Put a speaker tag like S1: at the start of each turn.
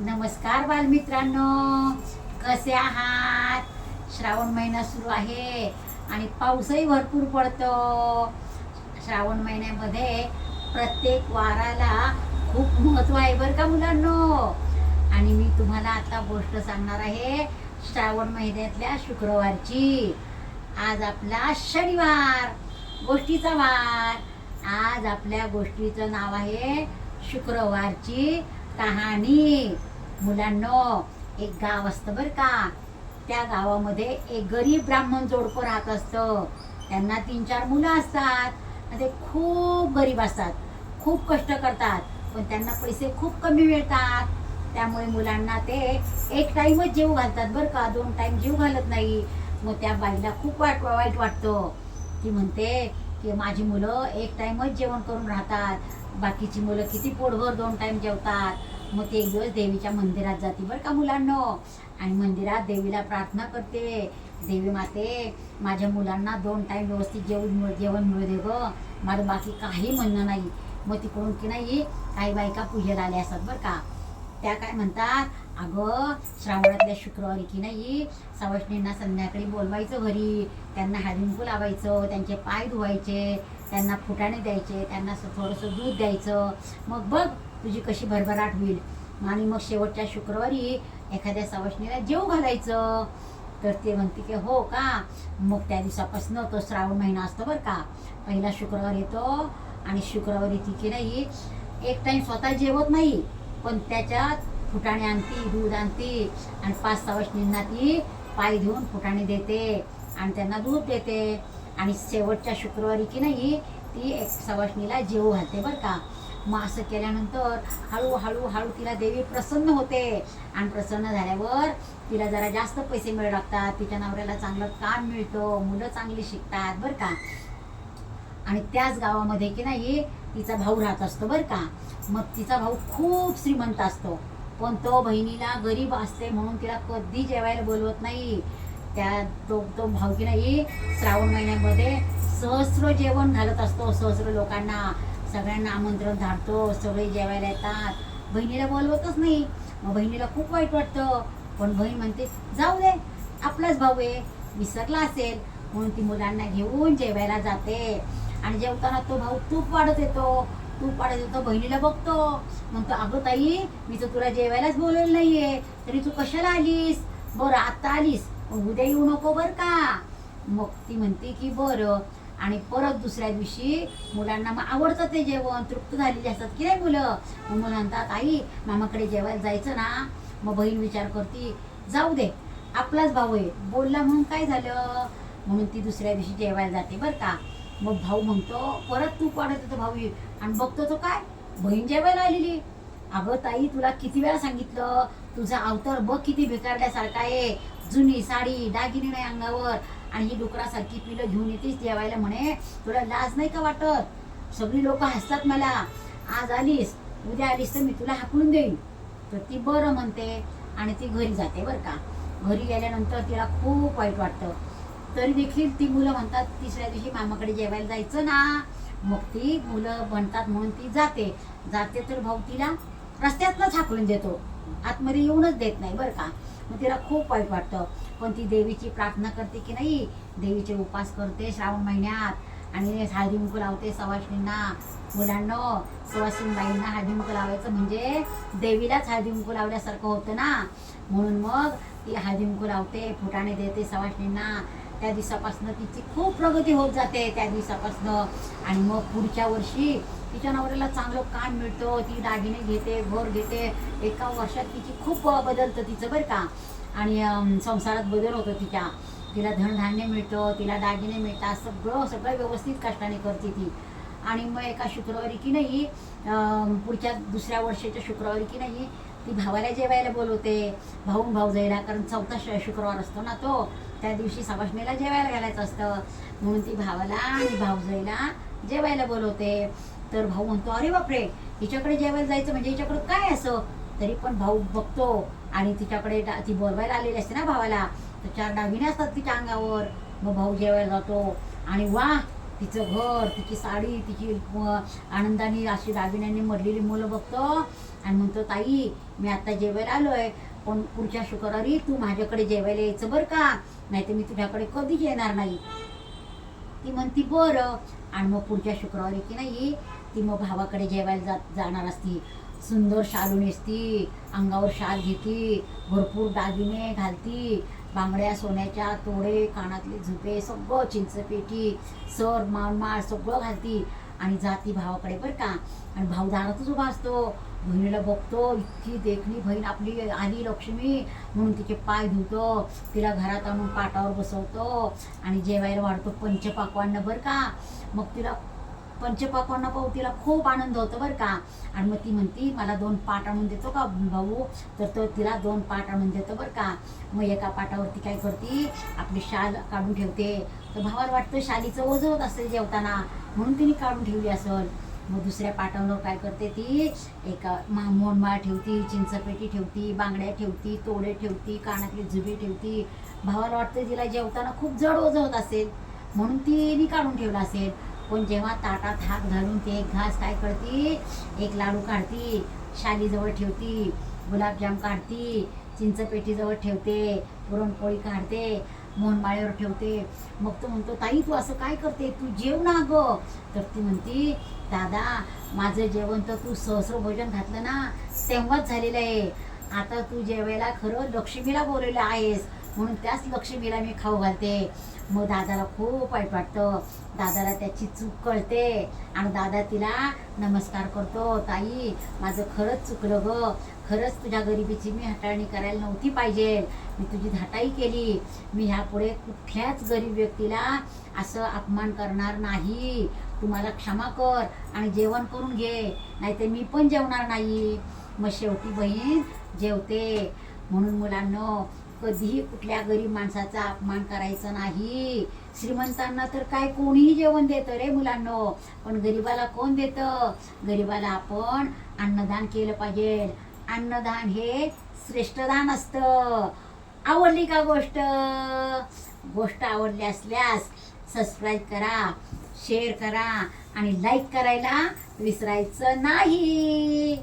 S1: नमस्कार बालमित्रांनो. कसे आहात? श्रावण महिना सुरू आहे आणि पाऊसही भरपूर पडतो. श्रावण महिन्यामध्ये प्रत्येक वाराला खूप महत्त्व आहे बरं का मुलांनो? आणि मी तुम्हाला आता गोष्ट सांगणार आहे श्रावण महिन्यातल्या शुक्रवारची. आज आपला शनिवार गोष्टीचा वार. आज आपल्या गोष्टीचं नाव आहे शुक्रवारची कहाणी मुलांनो एक गाव असतं बरं का. त्या गावामध्ये एक गरीब ब्राह्मण जोडपं राहत असतं. त्यांना तीन चार मुलं असतात. ते खूप गरीब असतात. खूप कष्ट करतात. पण त्यांना पैसे खूप कमी मिळतात. त्यामुळे मुलांना ते एक टाईमच जीव घालतात बरं का. दोन टाईम जीव घालत नाही. मग त्या बाईला खूप वाट वाईट वाटतं. ती म्हणते की माझी मुलं एक टाईमच जेवण करून राहतात. बाकीची मुलं किती पोटभर दोन टाईम जेवतात. मग ते एक दिवस देवीच्या मंदिरात जाते बरं का मुलांनो. आणि मंदिरात देवीला प्रार्थना करते. देवी माते माझ्या मुलांना दोन टाईम व्यवस्थित जेवण जेवण मिळू दे गं. माझं बाकी काही म्हणणं नाही. मग तिकडून की नाही काही बायका पूजेला आल्या असतात बरं का. त्या काय म्हणतात अगं श्रावणातल्या शुक्रवारी की नाही सवाष्णींना संध्याकाळी बोलवायचं घरी. त्यांना हळदीकुंकू लावायचं त्यांचे पाय धुवायचे त्यांना फुटाणे द्यायचे त्यांना थोडंसं दूध द्यायचं. मग बघ तुझी कशी भरभराट होईल. आणि मग शेवटच्या शुक्रवारी एखाद्या सवाष्णीला जेव घालायचं. तर ते म्हणते की हो का? मग त्या दिवसापासून तो श्रावण महिना असतो बरं का. पहिला शुक्रवार येतो आणि शुक्रवारी ती की नाही एक टाईम स्वतः जेवत नाही. पण त्याच्यात फुटाणे आणती दूध आणती आणि पाच सवाष्णींना ती पाय धुवून फुटाणे देते आणि त्यांना दूध देते. आणि शेवटच्या शुक्रवारी की नाही ती एक सवाष्णीला जेव घालते बरं का. मग असं केल्यानंतर हळूहळू हळू तिला देवी प्रसन्न होते. आणि प्रसन्न झाल्यावर तिला जरा जास्त पैसे मिळू लागतात. तिच्या नवऱ्याला चांगलं काम मिळतं मुलं चांगली शिकतात बरं का. आणि त्याच गावामध्ये की नाही तिचा भाऊ राहत असतो बरं का. मग तिचा भाऊ खूप श्रीमंत असतो. पण तो बहिणीला गरीब असते म्हणून तिला कधी जेवायला बोलवत नाही. त्या तो तो भाऊ श्रावण महिन्यामध्ये सहस्र जेवण घालत असतो सहस्र लोकांना. सगळ्यांना आमंत्रण धाडतो सगळे जेवायला येतात. बहिणीला बोलवतच नाही. मग बहिणीला खूप वाईट वाटतं. पण बहीण म्हणते जाऊ दे आपलाच भाऊ आहे. विसरला असेल. म्हणून ती मुलांना घेऊन जेवायला जाते. आणि जेवताना तो भाऊ तूप वाढत येतो. तूप वाढत येतो. बहिणीला बघतो. म्हणतो अगं ताई मी तर तुला जेवायलाच बोलवलं नाहीये. तरी तू कशाला आलीस? बरं आता आलीस. उद्या येऊ नको बरं का? मग ती म्हणते की बरं. आणि परत दुसऱ्या दिवशी मुलांना मग आवडतं ते जेवण. तृप्त झालेली असतात की नाही मुलं? मग मुलं म्हणतात आई मामाकडे जेवायला जायचं ना. मग बहीण विचार करते जाऊ दे. आपलाच भाऊ आहे. बोलला म्हणून काय झालं? म्हणून ती दुसऱ्या दिवशी जेवायला जाते बरं का. मग भाऊ म्हणतो परत तू पाडत होतो भाऊ आणि बघतो तो काय? बहीण जेवायला आलेली अगं ताई तुला किती वेळा सांगितलं तुझा अवतार बघ किती भिकारल्यासारखा आहे. जुनी साडी दागिने नाही अंगावर. आणि ही डुकरासारखी पिलं घेऊन येतेस जेवायला म्हणे. तुला लाज नाही का वाटत? सगळी लोक हसतात मला. आज आलीस उद्या आलीस तर मी तुला हाकलून देईन. तर ती बरं म्हणते आणि ती घरी जाते बरं का. घरी गेल्यानंतर तिला खूप वाईट वाटतं. तरी देखील ती मुलं म्हणतात तिसऱ्या दिवशी मामाकडे जेवायला जायचं ना. मग ती मुलं म्हणतात म्हणून ती जाते. जाते तर भाऊ तिला रस्त्यातनंच हाकलून देतो. आतमध्ये येऊनच देत नाही बरं का. मग तिला खूप वाईट वाटतं. पण ती देवीची प्रार्थना करते की नाही देवीचे उपास करते श्रावण महिन्यात आणि हळदी मुख लावते सवाशिणींना मुलांना सवाशिणीबाईंना हळदी मुख लावायचं म्हणजे देवीलाच हळदी मुख लावल्यासारखं होतं ना. म्हणून मग ती हळदी मुख लावते फुटाणे देते सवाशिणींना. त्या दिवसापासून तिची खूप प्रगती होत जाते त्या दिवसापासून. आणि मग पुढच्या वर्षी तिच्या नवऱ्याला चांगलं काम मिळतं ती दागिने घेते घर घेते. एका वर्षात तिची खूप बदलतं तिचं बरं का. आणि संसारात बदल होतो तिच्या तिला धनधान्य मिळतं तिला दागिने मिळतात सगळं सगळं व्यवस्थित कष्टाने करते ती. आणि मग एका शुक्रवारी की नाही पुढच्या दुसऱ्या वर्षाच्या शुक्रवारी की नाही ती भावाला जेवायला बोलवते. भाऊन भाऊ जायला कारण चौथा श- शुक्रवार असतो ना तो. त्या दिवशी सवाष्णीला जेवायला घालायचं असतं. म्हणून ती भावाला आणि भाऊजाईला जेवायला बोलवते. तर भाऊ म्हणतो अरे बापरे हिच्याकडे जेवायला जायचं म्हणजे हिच्याकडे काय असं? तरी पण भाऊ बघतो आणि तिच्याकडे ती बोलवायला आलेली असते ना भावाला. तर चार दागिने असतात तिच्या अंगावर. मग भाऊ जेवायला जातो आणि वा तिचं घर तिची साडी तिची आनंदाने अशी दागिन्यांनी मरलेली मुलं बघतो. आणि म्हणतो ताई मी आता जेवायला आलोय. पण पुढच्या शुक्रवारी तू माझ्याकडे जेवायला यायचं बरं का? नाही तर मी तुझ्याकडे कधीच येणार नाही. ती म्हणती बरं. आणि मग पुढच्या शुक्रवारी की नाही ती मग भावाकडे जेवायला जात जाणार असती. सुंदर शालू नेसती अंगावर शाल घेती भरपूर दागिने घालती बांगड्या सोन्याच्या तोडे कानातले झुपे सगळं चिंचपेटी सर माळ सगळं घालती. आणि जाती भावाकडे बरं का. आणि भाऊ दारातच उभा असतो. बहिणीला बघतो इतकी देखणी बहीण आपली आली लक्ष्मी म्हणून तिचे पाय धुतो तिला घरात आणून पाटावर बसवतो आणि जेवायला वाढतो पंचपाकवांना बरं का. मग तिला पंचपाकवांना पाहू तिला खूप आनंद होतो बरं का. आणि मग ती म्हणती मला दोन पाट आणून देतो का भाऊ? तर तो तिला दोन पाट आणून देतो बरं का. मग एका पाटावरती काय करते आपली शाल काढून ठेवते. तर भावाला वाटतं शालीचं ओझ होत असेल जेवताना. म्हणून तिने काढून ठेवली असेल. मग दुसऱ्या पाटावर काय करते ती एका मा मोनमाळ ठेवती चिंचपेटी ठेवती बांगड्या ठेवती तोडे ठेवती कानातले जुबे ठेवती. भावाला वाटतं तिला जेवताना खूप जड ओझ होत असेल. म्हणून तिने काढून ठेवलं असेल. पण जेव्हा ताटात हात घालून ते एक घास काय करती? एक लाडू काढती शालीजवळ ठेवती गुलाबजाम काढती चिंचपेटीजवळ ठेवते पुरणपोळी काढते मोहनमाळ्यावर ठेवते. मग तो म्हणतो ताई तू असं काय करते? तू जेव ना गं. तर ती म्हणती दादा माझं जेवण तर तू सहस्र भोजन घातलं ना तेव्हाच झालेलं आहे. आता तू जेवायला खरं लक्ष्मीला बोलवलं आहेस. म्हणून त्याच लक्ष्मीला मी खाऊ घालते. मग दादाला खूप वाईट वाटतं. दादाला त्याची चूक कळते. आणि दादा तिला नमस्कार करतो ताई माझं खरंच चुकलं ग. खरंच तुझ्या गरिबीची मी हाताळणी करायला नव्हती पाहिजे. मी तुझी धाटाई केली. मी ह्यापुढे कुठल्याच गरीब व्यक्तीला असं अपमान करणार नाही. तू मला क्षमा कर आणि जेवण करून घे. नाहीतर मी पण जेवणार नाही. मग शेवटी बहीण जेवते. म्हणून मुलांना कधीही कुठल्या गरीब माणसाचा अपमान करायचा नाही. श्रीमंतांना तर काय कोणीही जेवण देतं रे मुलांना. पण गरीबाला कोण देतं? गरीबाला आपण अन्नदान केलं पाहिजे. अन्नदान हे श्रेष्ठदान असतं. आवडली का गोष्ट? गोष्ट आवडली असल्यास सबस्क्राईब करा शेअर करा आणि लाईक करायला विसरायचं नाही.